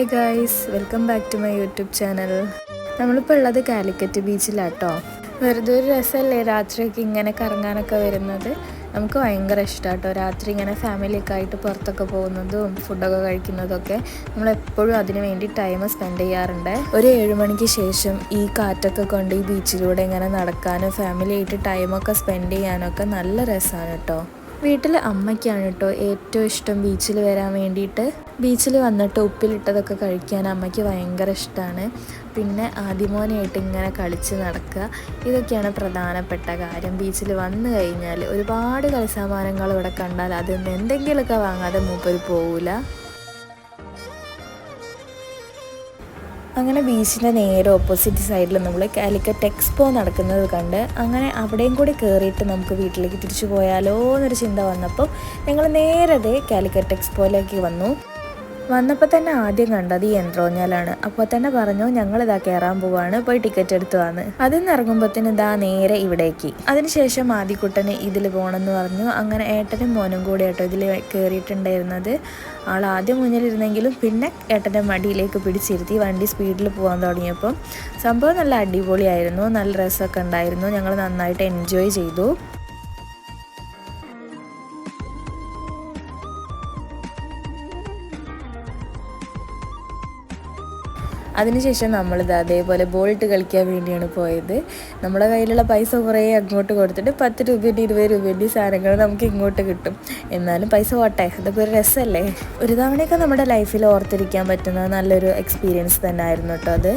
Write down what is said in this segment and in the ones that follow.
Hi guys welcome back to my YouTube channel നമ്മളിപ്പോൾ ഉള്ളത് കാലിക്കറ്റ് ബീച്ചിലാട്ടോ. വെറുതെ ഒരു രസമല്ലേ രാത്രിയൊക്കെ ഇങ്ങനെ കറങ്ങാനൊക്കെ വരുന്നത്? നമുക്ക് ഭയങ്കര ഇഷ്ടമാട്ടോ രാത്രി ഇങ്ങനെ ഫാമിലിയൊക്കെ ആയിട്ട് പുറത്തൊക്കെ പോകുന്നതും ഫുഡൊക്കെ കഴിക്കുന്നതൊക്കെ. നമ്മളെപ്പോഴും അതിന് വേണ്ടി ടൈം സ്പെൻഡ് ചെയ്യാറുണ്ട്. ഒരു ഏഴ് മണിക്ക് ശേഷം ഈ കാറ്റൊക്കെ കൊണ്ട് ഈ ബീച്ചിലൂടെ ഇങ്ങനെ നടക്കാനും ഫാമിലി ആയിട്ട് ടൈമൊക്കെ സ്പെൻഡ് ചെയ്യാനൊക്കെ നല്ല രസമാണ് കേട്ടോ. വീട്ടിൽ അമ്മയ്ക്കാണ് കേട്ടോ ഏറ്റവും ഇഷ്ടം ബീച്ചിൽ വരാൻ വേണ്ടിയിട്ട്. ബീച്ചിൽ വന്നിട്ട് ഉപ്പിലിട്ടതൊക്കെ കഴിക്കാൻ അമ്മയ്ക്ക് ഭയങ്കര ഇഷ്ടമാണ് പിന്നെ ആദിമോനായിട്ട് ഇങ്ങനെ കളിച്ച് നടക്കുക. ഇതൊക്കെയാണ് പ്രധാനപ്പെട്ട കാര്യം. ബീച്ചിൽ വന്നു കഴിഞ്ഞാൽ ഒരുപാട് കളിസാമാനങ്ങൾ ഇവിടെ കണ്ടാൽ അതിൽ നിന്ന് എന്തെങ്കിലുമൊക്കെ വാങ്ങാതെ മൂപ്പര് പോവില്ല അങ്ങനെ ബീച്ചിന്റെ നേരെ ഓപ്പോസിറ്റ് സൈഡിൽ നമ്മൾ കാലിക്കറ്റ് എക്സ്പോ നടക്കുന്നത് കണ്ട് അങ്ങനെ അവിടെയും കൂടി കയറിയിട്ട് നമുക്ക് വീട്ടിലേക്ക് തിരിച്ചു പോയാലോ എന്നൊരു ചിന്ത വന്നപ്പോൾ ഞങ്ങൾ നേരത്തെ കാലിക്കറ്റ് എക്സ്പോയിലേക്ക് വന്നു. വന്നപ്പോൾ തന്നെ ആദ്യം കണ്ടത് ഈ യന്ത്രോഞ്ഞാലാണ്. അപ്പോൾ തന്നെ പറഞ്ഞു ഞങ്ങൾ ഇതാ കയറാൻ പോവാണ് പോയി ടിക്കറ്റ് എടുത്തു വന്ന്. അതിൽ നിന്ന് ഇറങ്ങുമ്പോഴത്തേന് ഇതാ നേരെ ഇവിടേക്ക്. അതിനുശേഷം ആദ്യക്കുട്ടന് ഇതിൽ പോകണമെന്ന് പറഞ്ഞു. അങ്ങനെ ഏട്ടനും മോനും കൂടി ആട്ടോ ഇതിൽ കയറിയിട്ടുണ്ടായിരുന്നത് ആൾ ആദ്യം മുന്നിലിരുന്നെങ്കിലും പിന്നെ ഏട്ടന്റെ മടിയിലേക്ക് പിടിച്ചിരുത്തി വണ്ടി സ്പീഡിൽ പോകാൻ തുടങ്ങിയപ്പം. സംഭവം നല്ല അടിപൊളിയായിരുന്നു നല്ല രസമൊക്കെ ഉണ്ടായിരുന്നു. ഞങ്ങൾ നന്നായിട്ട് എൻജോയ് ചെയ്തു. അതിനുശേഷം നമ്മളിത് അതേപോലെ ബോൾട്ട് കളിക്കാൻ വേണ്ടിയാണ് പോയത്. നമ്മുടെ കയ്യിലുള്ള പൈസ കുറേ അങ്ങോട്ട് കൊടുത്തിട്ട് പത്ത് രൂപേന്റെ ഇരുപത് രൂപേന്റെ സാധനങ്ങൾ നമുക്ക് ഇങ്ങോട്ട് കിട്ടും. എന്നാലും പൈസ പോട്ടെ അതൊക്കെ ഒരു രസമല്ലേ ഒരു തവണയൊക്കെ നമ്മുടെ ലൈഫിൽ ഓർത്തിരിക്കാൻ പറ്റുന്ന നല്ലൊരു എക്സ്പീരിയൻസ് തന്നെ ആയിരുന്നു കേട്ടോ അത്.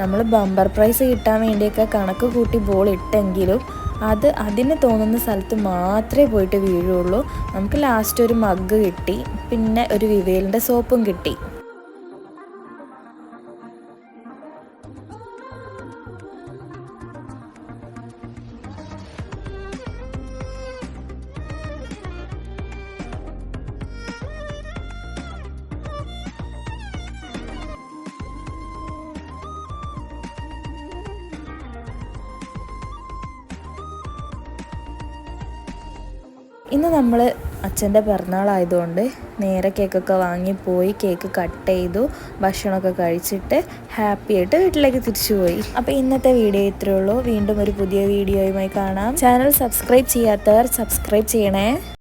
നമ്മൾ ബമ്പർ പ്രൈസ് കിട്ടാൻ വേണ്ടിയൊക്കെ കണക്ക് കൂട്ടി ബോൾ ഇട്ടെങ്കിലും അത് അതിന് തോന്നുന്ന സ്ഥലത്ത് മാത്രമേ പോയിട്ട് വീഴുള്ളൂ. നമുക്ക് ലാസ്റ്റ് ഒരു മഗ് കിട്ടി പിന്നെ ഒരു വിവേലിന്റെ സോപ്പും കിട്ടി. ഇന്ന് നമ്മൾ അച്ഛന്റെ പിറന്നാളായതുകൊണ്ട് നേരെ കേക്കൊക്കെ വാങ്ങിപ്പോയി കേക്ക് കട്ട് ചെയ്തു ഭക്ഷണമൊക്കെ കഴിച്ചിട്ട് ഹാപ്പി ആയിട്ട് വീട്ടിലേക്ക് തിരിച്ചു പോയി അപ്പോൾ ഇന്നത്തെ വീഡിയോ ഇത്രയേ ഉള്ളൂ. വീണ്ടും ഒരു പുതിയ വീഡിയോയുമായി കാണാം. ചാനൽ സബ്സ്ക്രൈബ് ചെയ്യാത്തവർ സബ്സ്ക്രൈബ് ചെയ്യണേ.